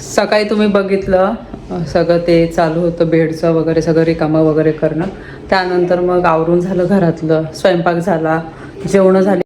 सकाळी तुम्ही बघितलं सगळं ते चालू होतं बेडचं वगैरे सगळं रिकामं वगैरे करणं. त्यानंतर मग आवरून झालं घरातलं स्वयंपाक झाला जेवणं झाली.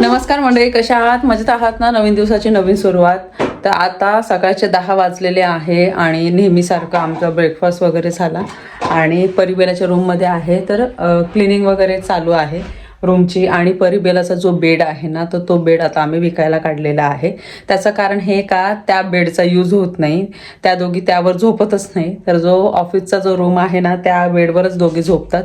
नमस्कार मंडळी कशा आहात? मजेत आहात ना? नवीन दिवसाची नवीन सुरुवात. तर आता सकाळचे दहा वाजलेले आहे आणि नेहमीसारखं आमचा ब्रेकफास्ट वगैरे झाला. आणि परिबेलाच्या रूममध्ये आहे. तर क्लिनिंग वगैरे चालू आहे. रूमची आणि परिबेलाचा जो बेड आहे ना तर तो बेड आता आम्ही विकायला काढलेला आहे. त्याचं कारण हे का त्या बेडचा यूज होत नाही. त्या दोघी त्यावर झोपतच नाही. तर जो ऑफिसचा जो रूम आहे ना त्या बेडवरच दोघी झोपतात.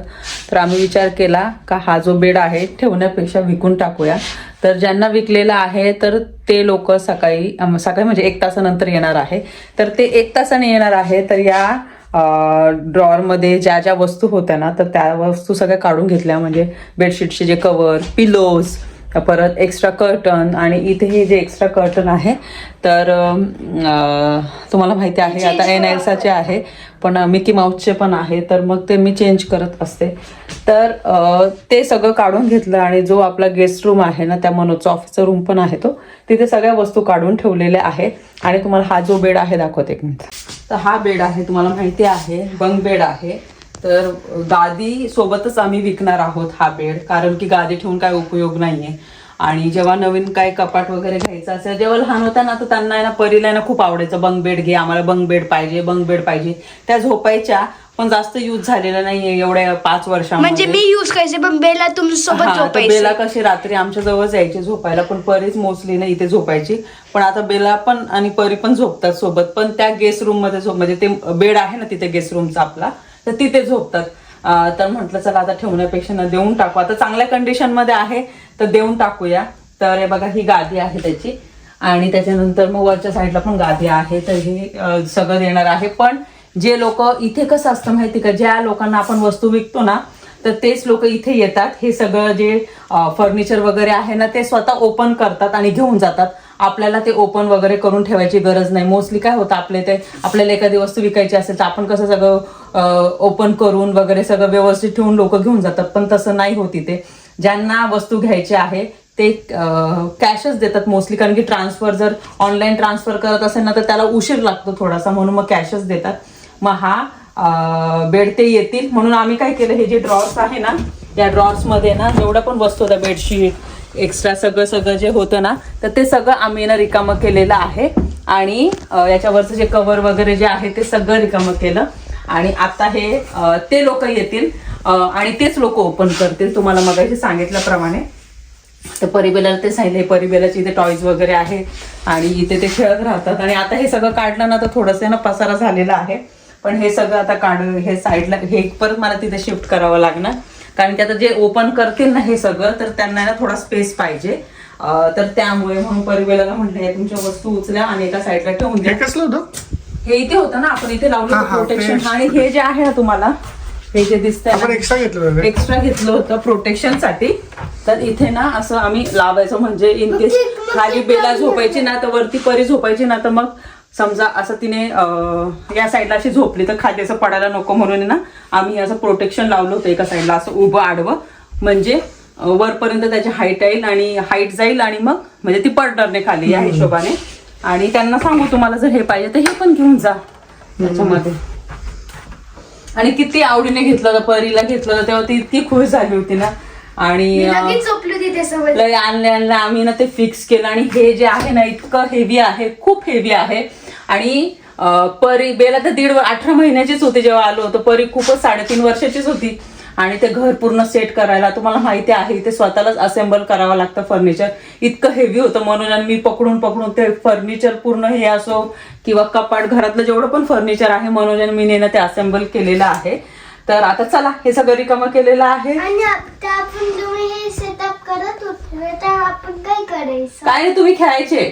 तर आम्ही विचार केला का हा जो बेड आहे ठेवण्यापेक्षा विकून टाकूया. तर ज्यांना विकलेला आहे तर ते लोक सकाळी सकाळी म्हणजे एक तासानंतर येणार आहे. तर ते एक तासाने येणार आहे तर या ड्रॉवरमध्ये ज्या ज्या वस्तू होत्या ना तर त्या वस्तू सगळ्या काढून घेतल्या. म्हणजे बेडशीटचे जे कवर पिलोज परत एक्स्ट्रा कर्टन आणि इथे हे जे एक्स्ट्रा कर्टन आहे तर तुम्हाला माहिती आहे आता एन एल्साचे आहे. पण मिकी माऊसचे पण आहे तर मग ते मी चेंज करत असते. तर ते सगळं काढून घेतलं आणि जो आपला गेस्ट रूम आहे ना त्या मनोजचा ऑफिसचा रूम पण आहे तो तिथे सगळ्या वस्तू काढून ठेवलेल्या आहेत आणि तुम्हाला हा जो बेड आहे दाखवते एक मिनिट. तर हा बेड आहे तुम्हाला माहिती आहे बंग बेड आहे. तर गादी सोबतच आम्ही विकणार आहोत हा बेड कारण की गादी ठेवून काय उपयोग नाहीये. आणि जेव्हा नवीन काय कपाट वगैरे घ्यायचं असेल जेव्हा लहान होत्या ना तर त्यांना आहे ना परीला ना खूप आवडायचं. बंक बेड घे आम्हाला बंक बेड पाहिजे बंक बेड पाहिजे. त्या झोपायच्या पण जास्त यूज झालेला नाहीये एवढ्या पाच वर्षामध्ये. म्हणजे मी युज करायचे पण बेला तुमच्यासोबत हा, तर झोपायचे. बेला कशी रात्री आमच्या जवळ यायची झोपायला पण परीच मोस्टली ना इथे झोपायची. पण आता बेला पण आणि परी पण झोपतात सोबत पण त्या गेस्ट रूममध्ये झोप म्हणजे ते बेड आहे ना तिथे गेस्ट रूमचा आपला तर तिथे झोपतात. अं, तर म्हटलं चला आता ठेवण्यापेक्षा ना देऊन टाकू. आता चांगल्या कंडिशनमध्ये आहे तर देऊन टाकूया. तर हे बघा ही गादी आहे त्याची. आणि त्याच्यानंतर मग वरच्या साईडला पण गादी आहे तर हे सगळं देणार आहे. पण जे लोक इथे कसं असतं माहिती का? ज्या लोकांना आपण वस्तू विकतो ना तर तेच लोक इथे येतात. हे सगळं जे फर्निचर वगैरे आहे ना ते स्वतः ओपन करतात आणि घेऊन जातात. आपल्याला ते ओपन वगैरे करून ठेवायची गरज नाही. मोस्टली काय होतं आपले ते आपल्याला एखादी वस्तू विकायची असेल तर आपण कसं सगळं ओपन करून वगैरे सगळं व्यवस्थित ठेवून लोक घेऊन जातात. पण तसं नाही होत इथे. ज्यांना वस्तू घ्यायची आहे ते कॅशच देतात मोस्टली कारण की ट्रान्सफर जर ऑनलाईन ट्रान्सफर करत असेल ना तर त्याला उशीर लागतो थोडासा म्हणून मग कॅशच देतात. मग हा बेड ते येतील. म्हणून आम्ही काय केलं हे जे ड्रॉर्स आहे ना या ड्रॉर्समध्ये ना जेवढ्या पण वस्तू होत्या बेडशीट एक्स्ट्रा सगळं सगळं जे होतं ना तर ते सगळं आम्ही ना रिकामं केलेलं आहे. आणि याच्यावरचं जे कवर वगैरे जे आहे ते सगळं रिकामं केलं. आणि आता हे ते लोक येतील. आणि तेच लोक ओपन करतील तुम्हाला मगाशी सांगितल्याप्रमाणे. तर परिबेला ते सांगितले परिबेलाचे इथे टॉईज वगैरे आहे आणि इथे ते खेळत राहतात. आणि आता हे सगळं काढलं ना तर थोडंसं ना पसारा झालेला आहे. पण हे सगळं आता काढ हे साईडला हे परत मला तिथे शिफ्ट करावं लागणार. कारण की आता जे ओपन करतील ना हे सगळं तर त्यांना ना थोडा स्पेस पाहिजे. तर त्यामुळे म्हणून परिबेलाला म्हटलं तुमच्या वस्तू उचल्या आणि एका साईडला ठेवून द्या. हे कसलं होतं? हे इथे होतं ना आपण इथे लावलं प्रोटेक्शन आणि हे जे आहे ना तुम्हाला हे जे दिसतंय ना, एक्स्ट्रा घेतलं. एक्स्ट्रा घेतलं होतं प्रोटेक्शनसाठी. तर इथे ना असं आम्ही लावायचं म्हणजे इन केस खाली बेला झोपायची ना तर वरती परी झोपायची ना तर मग समजा असं तिने या साईडला अशी झोपली तर खाली असं पडायला नको म्हणून ना आम्ही असं प्रोटेक्शन लावलं होतं एका साईडला असं उभं आडवं. म्हणजे वरपर्यंत त्याची हाईट येईल आणि हाईट जाईल आणि मग म्हणजे ती पडणार नाही खाली या हिशोबाने. आणि त्यांना सांगू तुम्हाला जर हे पाहिजे तर हे पण घेऊन जा. त्याच्यामध्ये. आणि किती आवडीने घेतलं होतं परीला घेतलं होतं तेव्हा ती इतकी खुश झाली होती ना. आणि लय आणले आणले आम्ही ना ते फिक्स केलं. आणि हे जे आहे ना इतकं हेवी आहे खूप हेवी आहे. आणि परी बेला तर दीड अठरा महिन्याचीच होती जेव्हा आलो होतो. परी खूपच साडेतीन वर्षाचीच होती. आणि ते घर पूर्ण सेट करायला तुम्हाला माहिती आहे ते स्वतःलाच असेंबल करावं लागतं फर्निचर इतकं हेवी होतं म्हणून आणि मी पकडून पकडून ते फर्निचर पूर्ण हे असो किंवा कपाट घरातलं जेवढं पण फर्निचर आहे मनोज आणि मी ना ते असेंबल केलेलं आहे. तर आता चला हे सगळं रिकामं केलेलं आहे. आपण तुम्ही सेटअप करत होते तर आपण काय करायचं? काय तुम्ही खेळायचे.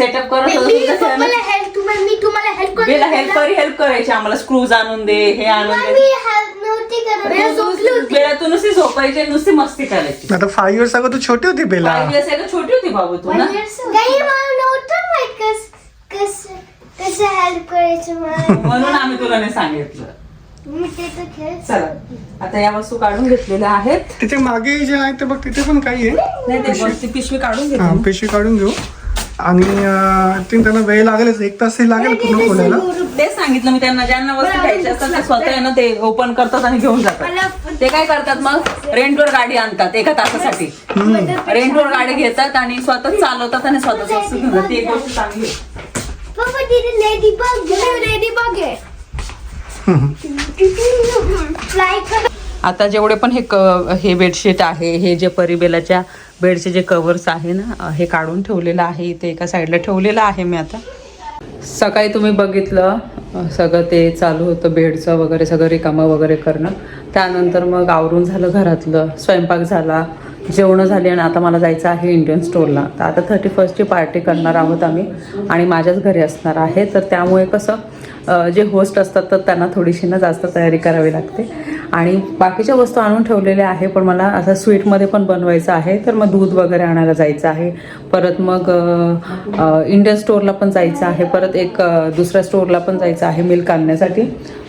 सेटअप करत होतो मी तुमचं. तुम्हाला हेल्प तुम्हाला मी तुम्हाला हेल्प बेला हेल्प करी हेल्प करायची आम्हाला स्क्रूज आणून दे हे आणून मी दे हेल्प नव्हती करत. बेला झोपली होती. बेला तू नुसती झोपायची नुसती मस्ती करायची. आता फाईव्ह इयर्स अगो तू छोटी होती बेला छोटी होती बाबू तू ना? काही मला नव्हतं माहीत कस कस कसं हेल्प करायचं मला. म्हणून आम्ही तुला नाही सांगितलं. मी ते तर खेळ चला आता या वस्तू काढून घेतलेल्या आहेत. तिथे मागे जे आहे ते बघ तिथे पण काही आहे. नाही ते वरती पिशवी काढून हा घेतली पिशवी काढून घेऊ. आणि अं, ते त्यांना वेळ लागेलच. एक तास लागेल पूर्ण खोलायला तेच सांगितलं मी त्यांना. ज्यांना वस्तू घ्यायची असतात ते स्वतः ना ते ओपन करतात आणि घेऊन जातात. ते काय करतात मग? रेंटवर गाडी आणतात एका तासासाठी. रेंटवर गाडी घेतात आणि स्वतः चालवतात आणि स्वतःच वस्तू घेऊन जातात ती एक गोष्ट चांगली लेडी बघ कर. आता जेवढे पण हे क हे बेडशीट आहे हे जे परिबेलाच्या बेडचे जे कवर्स आहे ना हे काढून ठेवलेलं आहे इथे एका साईडला ठेवलेलं आहे मी आता. सकाळी तुम्ही बघितलं सगळं ते चालू होतं बेडचं वगैरे सगळं रिकामं वगैरे करणं. त्यानंतर मग आवरून झालं घरातलं स्वयंपाक झाला जेवणं झाली आणि आता मला जायचं आहे इंडियन स्टोरला तर आता थर्टी फर्स्टची पार्टी करणार आहोत आम्ही आणि माझ्याच घरी असणार आहे. तर त्यामुळे कसं जे होस्ट असतात तर त्यांना थोडीशी ना जास्त तयारी करावी लागते. आणि बाकीच्या वस्तू आणून ठेवलेल्या आहे पण मला असं स्वीटमध्ये पण बनवायचं आहे तर मग दूध वगैरे आणायला जायचं आहे. परत मग इंडियन स्टोअरला पण जायचं आहे परत एक दुसऱ्या स्टोअरला पण जायचं आहे मिल्क आणण्यासाठी.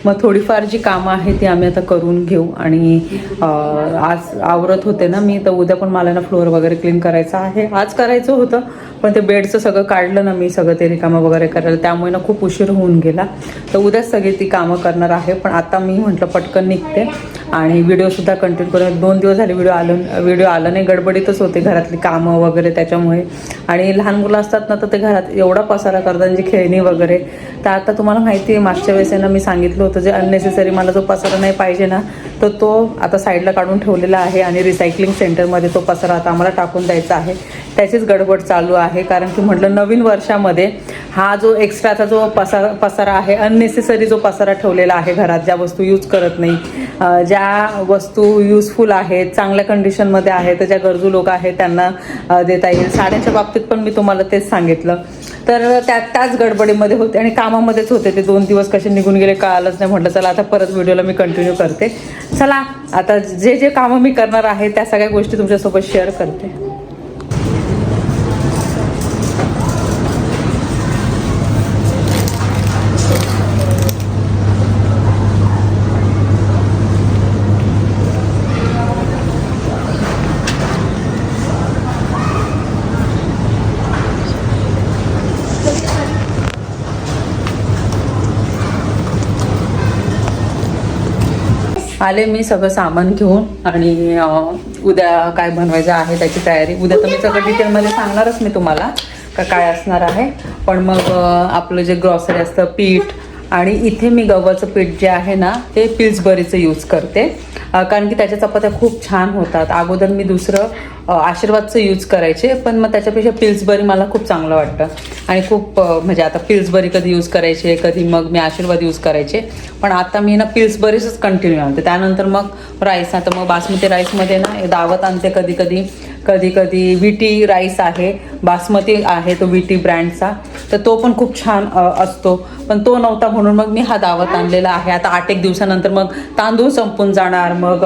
मग थोडीफार जी कामं आहे ती आम्ही आता करून घेऊ. आणि आज आवरत होते ना मी तर उद्या पण मला ना फ्लोअर वगैरे क्लीन करायचं आहे. आज करायचं होतं पण ते बेडचं सगळं काढलं ना मी सगळं ते रिकामं वगैरे करायला. त्यामुळे ना खूप उशीर होऊन गेला. तर उद्याच सगळी ती कामं करणार आहे पण आता मी म्हटलं पटकन निघते. आणि व्हिडिओसुद्धा कंटिन्यू करून दोन दिवस झाले व्हिडिओ आलो व्हिडिओ आलं नाही गडबडीतच होते घरातली कामं वगैरे त्याच्यामुळे. आणि लहान मुलं असतात ना तर ते घरात एवढा पसारा करतात त्यांची खेळणी वगैरे. तर आता तुम्हाला माहिती आहे मागच्या वेळेस ना मी सांगितलं होतं जे अननेसेसरी मला जो पसारा नाही पाहिजे ना तर तो आता साईडला काढून ठेवलेला आहे आणि रिसायकलिंग सेंटरमध्ये तो पसारा आता आम्हाला टाकून द्यायचा आहे. त्याचीच गडबड चालू आहे कारण की म्हटलं नवीन वर्षामध्ये हा जो एक्स्ट्राचा जो पसारा पसारा आहे अननेसेसरी जो पसारा ठेवलेला आहे घरात ज्या वस्तू यूज करत नाही ज्या वस्तू यूजफुल आहेत चांगल्या कंडिशनमध्ये आहेत ज्या गरजू लोक आहेत त्यांना देता येईल. साड्यांच्या बाबतीत पण मी तुम्हाला तेच सांगितलं. तर त्या त्याच गडबडीमध्ये होते आणि कामामध्येच होते ते दोन दिवस कसे निघून गेले कळालंच नाही. म्हटलं चला आता परत व्हिडिओला मी कंटिन्यू करते. चला आता जे जे कामं मी करणार आहे त्या सगळ्या गोष्टी तुमच्यासोबत शेअर करते. आले मी सगळं सामान घेऊन आणि उद्या काय बनवायचं आहे त्याची तयारी. उद्या तर मी सगळं डिटेलमध्ये सांगणारच मी तुम्हाला का काय असणार आहे. पण मग आपलं जे ग्रॉसरी असतं पीठ आणि इथे मी गव्हाचं पीठ जे आहे ना ते पिल्सबरीचं यूज करते. कारण की त्याच्या चपात्या खूप छान होतात. अगोदर मी दुसरं आशीर्वादचं यूज करायचे पण मग त्याच्यापेक्षा पिल्सबरी मला खूप चांगलं वाटतं. आणि खूप म्हणजे आता पिल्सबरी कधी यूज करायचे कधी मग मी आशीर्वाद यूज करायचे. पण आता मी ना पिल्सबरीचंच कंटिन्यू आणते. त्यानंतर मग राईस आता मग बासमती राईसमध्ये ना दावत आणते कधी कधी कधी कधी विटी राईस आहे बासमती आहे तो विटी ब्रँडचा तर तो पण खूप छान असतो. पण तो नव्हता म्हणून मग मी हा दावत आणलेला आहे. आता आठ एक दिवसानंतर मग तांदूळ संपून जाणार मग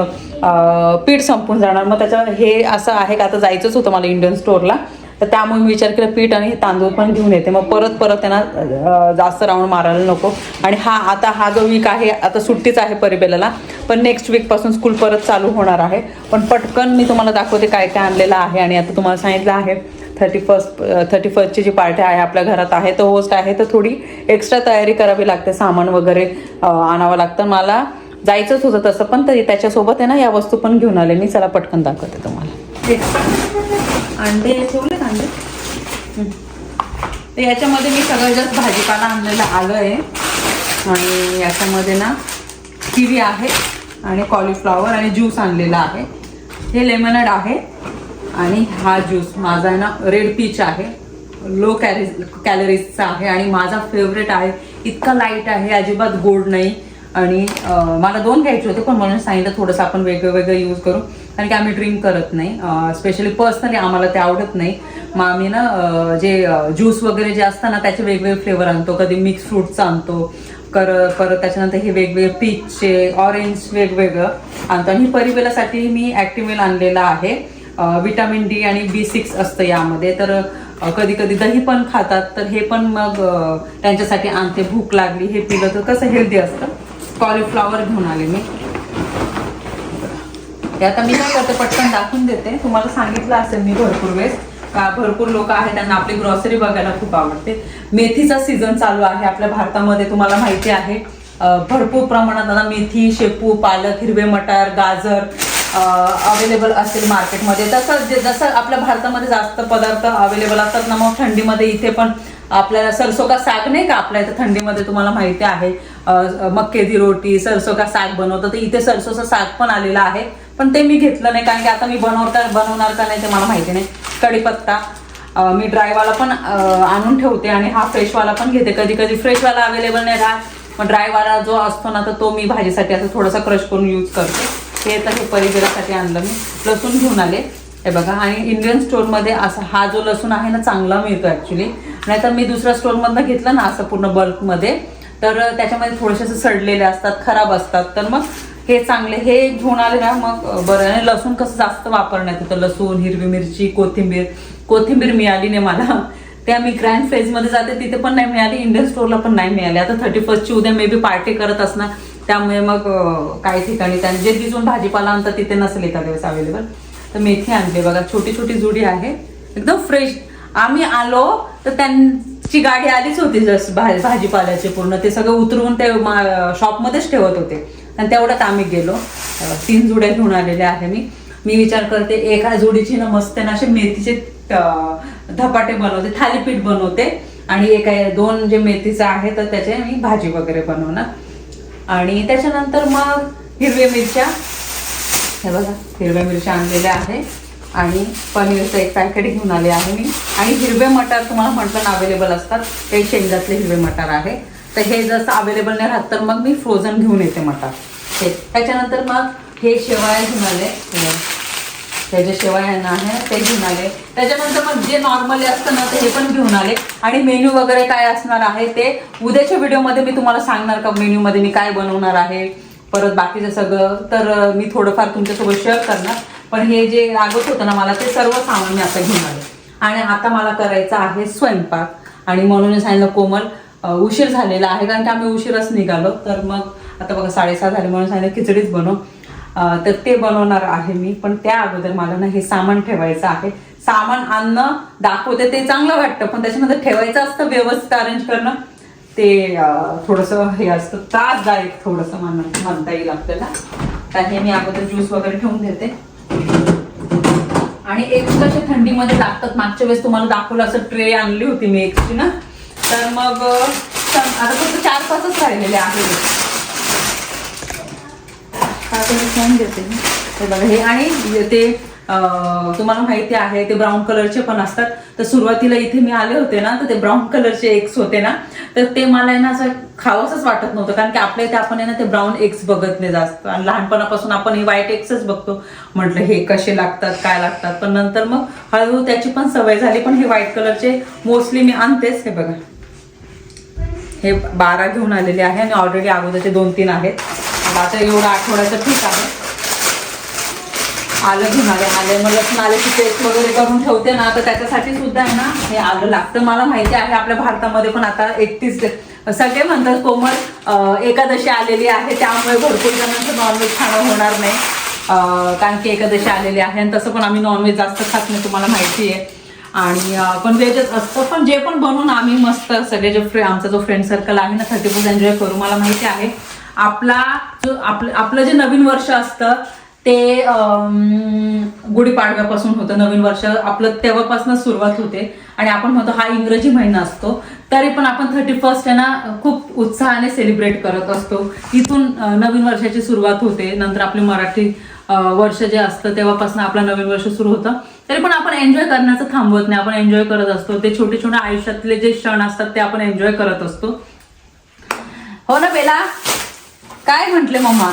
पीठ संपून जाणार. मग त्याच्या हे असं आहे का? आता जायचंच होतं मला इंडियन स्टोअरला. तर त्यामुळे मी विचार केला पीठ आणि हे तांदूळ पण घेऊन येते. मग परत परत त्यांना जास्त राऊंड मारायला नको. आणि हा आता हा जो वीक आहे आता सुट्टीच आहे परिबेलाला पण नेक्स्ट वीकपासून स्कूल परत चालू होणार आहे. पण पटकन मी तुम्हाला दाखवते काय काय आणलेलं आहे. आणि आता तुम्हाला सांगितलं आहे थर्टी फर्स्ट थर्टी फर्स्टची जी पार्टी आहे आपल्या घरात आहे तर होस्ट आहे तर थोडी एक्स्ट्रा तयारी करावी लागते सामान वगैरे आणावं लागतं. मला जायचंच होतं तसं पण तरी त्याच्यासोबत आहे ना या वस्तू पण घेऊन आले. मी चला पटकन दाखवते तुम्हाला. अंडे ठेवले तर याच्यामध्ये मी सगळं जास्त भाजीपाला आणलेलं आलं आहे आणि याच्यामध्ये ना किवी आहे आणि कॉलीफ्लॉवर आणि ज्यूस आणलेला आहे. हे लेमनड आहे आणि हा ज्यूस माझा आहे ना रेड पीच आहे. लो कॅरी कॅलरीजचा आहे आणि माझा फेवरेट आहे. इतका लाइट आहे अजिबात गोड नाही. आणि मला दोन घ्यायचे होते पण म्हणून सांगितलं थोडंसं आपण वेगळं वेगळं यूज करू. कारण की आम्ही ड्रिंक करत नाही. स्पेशली पर्सनली आम्हाला ते आवडत नाही. मग आम्ही ना जे ज्यूस वगैरे जे असतं ना त्याचे वेगवेगळे फ्लेवर आणतो. कधी मिक्स फ्रूटचं आणतो. कर परत त्याच्यानंतर हे वेगवेगळे पीचचे ऑरेंज वेगवेगळं आणतो. आणि परिवेलासाठी मी ॲक्टिवेल आणलेला आहे. विटॅमिन डी आणि बी सिक्स असतं यामध्ये. तर कधी कधी दही पण खातात. तर हे पण मग त्यांच्यासाठी आणते. भूक लागली हे पिलं तर कसं हेल्दी असतं. कॉलीफ्लॉवर घेऊन आले मी. हे आता मी काय करते पटकन दाखवून देते. तुम्हाला सांगितलं असेल मी भरपूर वेळेस. का भरपूर लोक आहेत त्यांना आपली ग्रॉसरी बघायला खूप आवडते. मेथीचा सीझन चालू आहे. आपल्या भारतामध्ये तुम्हाला माहिती आहे. भरपूर प्रमाणात आता मेथी शेपू पालक हिरवे मटार गाजर अवेलेबल असेल मार्केटमध्ये तसं जे जसं आपल्या भारतामध्ये जास्त पदार्थ अवेलेबल असतात ना मग थंडीमध्ये इथे पण आपल्याला सरसो का साग नाही का? आपल्या इथं थंडीमध्ये तुम्हाला माहिती आहे. मक्केची रोटी सरसो का साग बनवतो तर इथे सरसोचं साग पण आलेलं आहे. पण ते मी घेतलं नाही कारण की आता मी बनवता बनवणार का नाही ते मला माहिती नाही. कढीपत्ता मी ड्रायवाला पण आणून ठेवते आणि हा फ्रेशवाला पण घेते. कधी कधी फ्रेशवाला अवेलेबल नाही राहत. मग ड्रायवाला जो असतो ना तर तो मी भाजीसाठी असं थोडासा क्रश करून यूज करते. हे तर हे परिसरासाठी आणलं मी. लसूण घेऊन आले. हे बघा आणि इंडियन स्टोरमध्ये असा हा जो लसूण आहे ना चांगला मिळतो ॲक्च्युली नाहीतर मी दुसऱ्या स्टोरमधनं घेतलं ना असं पूर्ण बल्कमध्ये तर त्याच्यामध्ये थोडेसे असं सडलेले असतात खराब असतात. तर मग हे चांगले हे घेऊन आले ना मग बरं. आणि लसूण कसं जास्त वापरण्यात येतं? लसूण हिरवी मिरची कोथिंबीर. कोथिंबीर मिळाली नाही मला. त्या मी ग्रँड फेजमध्ये जाते तिथे पण नाही मिळाली. इंडियन स्टोरला पण नाही मिळाली. आता थर्टी फर्स्टची उद्या मे बी पार्टी करत असणार. त्यामुळे मग काही ठिकाणी त्यांनी जे तिथून भाजीपाला आणतात तिथे नसेल एका दिवस अवेलेबल तर मेथी आणली बघा छोटी छोटी जुडी आहे. एकदम फ्रेश आम्ही आलो तर त्यांची गाडी आलीच होती जस भा- भाजीपाल्याचे पूर्ण. ते सगळं उतरवून ते शॉपमध्येच ठेवत होते. आणि तेवढ्यात आम्ही गेलो. तीन जुड्या घेऊन आलेल्या आहे मी. मी विचार करते एका जोडीची ना मस्त ना असे मेथीचे धपाटे बनवते थालीपीठ बनवते. आणि एका दोन जे मेथीचं आहे तर त्याचे मी भाजी वगैरे बनवणार. आणि त्याच्यानंतर मग हिरव्या मिरच्या. हे बघा हिरव्या मिरच्या आणलेल्या आहे. आणि पनीरचं एक पॅकेट घेऊन आले आहे मी. आणि हिरवे मटार तुम्हाला म्हटलं ना अवेलेबल असतात. ते शेंगातले हिरवे मटार आहे. तर हे जसं अवेलेबल नाही राहत तर मग मी फ्रोझन घेऊन येते मटार. हे त्याच्यानंतर मग हे शेवाळे घेऊन आले. हे. हे आहे ते घेऊन आले. त्याच्यानंतर मग जे नॉर्मली असतं ना ते हे पण घेऊन आले. आणि मेन्यू वगैरे काय असणार आहे ते उद्याच्या व्हिडिओमध्ये मी तुम्हाला सांगणार का मेन्यूमध्ये मी काय बनवणार आहे. परत बाकीचं सगळं. तर मी थोडंफार तुमच्यासोबत शेअर करणार. पण हे जे लागत होतं ना मला ते सर्व सामान मी आता घेऊन आले. आणि आता मला करायचं आहे स्वयंपाक. आणि म्हणून सांगितलं कोमल उशीर झालेला आहे. कारण की आम्ही उशीरच निघालो. तर मग आता बघा साडेसहा झाले. म्हणून सांगितलं खिचडीच बनव. तर ते बनवणार आहे मी. पण त्या अगोदर मला ना हे सामान ठेवायचं आहे. सामान आणणं दाखवते ते चांगलं वाटतं पण त्याच्यामध्ये ठेवायचं असतं व्यवस्थित अरेंज करणं ते अं, थोडंसं हे असतं त्रासदायक थोडंसं म्हण म्हणता येईल आपल्याला. तर हे मी अगोदर ज्यूस वगैरे ठेवून देते. आणि एक कसे थंडीमध्ये लागतात. मागच्या वेळेस तुम्हाला दाखवलं असं ट्रे आणली होती मी एक्सची ना तर मग आता फक्त चार पाचच राहिलेले हा काकाला फोन देते मी. हे बघा हे आणि ते तुम्हाला माहिती आहे ते ब्राऊन कलरचे पण असतात. तर सुरुवातीला इथे मी आले होते ना तर ते ब्राऊन कलरचे एग्स होते ना तर ते मला आहे ना असं खावंसच वाटत नव्हतं. कारण की आपल्या इथे आपण आहे ना ते ब्राऊन एग्स बघत नाही जास्त. आणि लहानपणापासून आपण हे व्हाईट एग्सच बघतो. म्हटलं हे कसे लागतात काय लागतात? पण नंतर मग हळूहळू त्याची पण सवय झाली. पण हे व्हाईट कलरचे मोस्टली मी आणतेच हे बघा. हे बारा घेऊन आलेले आहे आणि ऑलरेडी अगोदरचे दोन तीन आहेत. आता एवढं आठवड्याचं ठीक आहे. आलं घेऊन आले. आले मग लसूण आल्याची पेस्ट वगैरे करून ठेवते ना तर त्याच्यासाठी सुद्धा आहे ना हे आलं लागतं. मला माहिती आहे आपल्या भारतामध्ये पण आता एकतीस सगळे म्हणतात कोमल एकादशी आलेली आहे. त्यामुळे भरपूर जणांचं नॉनव्हेज खाणं होणार नाही. कारण की एकादशी आलेली आहे आणि तसं पण आम्ही नॉनव्हेज जास्त खात नाही तुम्हाला माहिती आहे. आणि पण त्याच्यात असतं पण जे पण बनवून आम्ही मस्त सगळे जे फ्रे आमचा जो फ्रेंड सर्कल आहे ना थर्टी फर्स्ट एन्जॉय करू मला माहिती आहे. आपला जो आपलं आपलं जे नवीन वर्ष असतं ते गुढीपाडव्यापासून होतं नवीन वर्ष. आपलं तेव्हापासून सुरुवात होते. आणि आपण म्हणतो हा इंग्रजी महिना असतो. तरी पण आपण थर्टी फर्स्ट आहे ना खूप उत्साहाने सेलिब्रेट करत असतो. इथून नवीन वर्षाची सुरुवात होते. नंतर आपले मराठी वर्ष जे असतं तेव्हापासून आपलं नवीन वर्ष सुरू होतं. तरी पण आपण एन्जॉय करण्याचं थांबवत नाही. आपण एन्जॉय करत असतो. ते छोटे छोटे आयुष्यातले जे क्षण असतात ते आपण एन्जॉय करत असतो. हो ना बेला? काय म्हंटले मम्मा?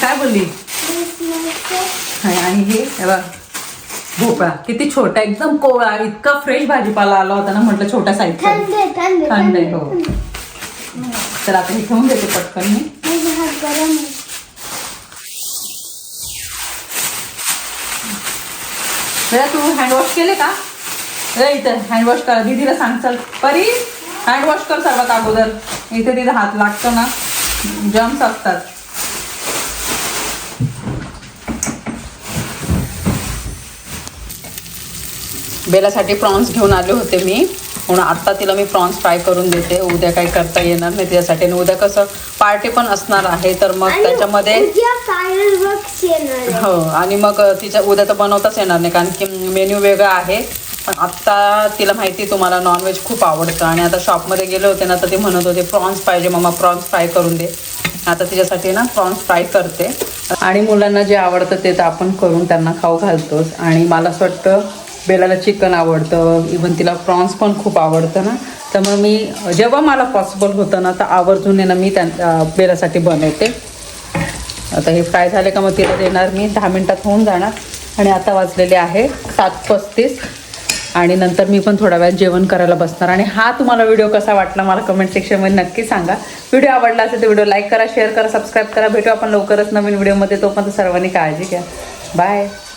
काय बोलली? आणि हे बघ. भोपळा. किती छोटा एकदम कोवळा इतका फ्रेश भाजीपाला आला होता ना म्हटलं छोट्या साईजचा थंड आहे, हो. तर आता हे ठेवून देते पटकन मी. माझा तू हँडवॉश केले का? रे इथं हँडवॉश कर. दीदीला सांग चल. परी हँडवॉश कर सर्वात अगोदर. इथे तिथे हात लागतो ना. जम्स असतात. बेलासाठी प्रॉन्स घेऊन आले होते मी. म्हणून आत्ता तिला मी प्रॉन्स फ्राय करून देते. उद्या काही करता येणार नाही त्याच्यासाठी आणि उद्या कसं पार्टी पण असणार आहे तर मग त्याच्यामध्ये. हो आणि मग तिच्या उद्या तर बनवताच येणार नाही कारण की मेन्यू वेगळा आहे. पण आत्ता तिला माहिती आहे तुम्हाला नॉनव्हेज खूप आवडतं. आणि आता शॉपमध्ये गेले होते ना तर ते म्हणत होते प्रॉन्स पाहिजे मम्मा प्रॉन्स फ्राय करून दे. आता तिच्यासाठी ना प्रॉन्स फ्राय करते. आणि मुलांना जे आवडतं ते तर आपण करून त्यांना खाऊ घालतोच. आणि मला असं वाटतं बेलाला चिकन आवडतं इवन तिला प्रॉन्स पण खूप आवडतं ना. त्यामुळे मी जेव्हा मला पॉसिबल होतं ना तर आवर्जून ना मी त्या बेलासाठी बनवते. आता हे फ्राय झाले का मग तिला देणार मी. दहा मिनटात होऊन जाणार. आणि आता वाजलेले आहे सात पस्तीस. आणि नंतर मी पण थोड्या वेळात जेवण करायला बसणार. आणि हा तुम्हाला व्हिडिओ कसा वाटला मला कमेंट सेक्शनमध्ये नक्की सांगा. व्हिडिओ आवडला असेल तर व्हिडिओ लाईक करा शेअर करा सबस्क्राईब करा. भेटू आपण लवकरच नवीन व्हिडिओमध्ये तो पण सर्वांनी काळजी घ्या. बाय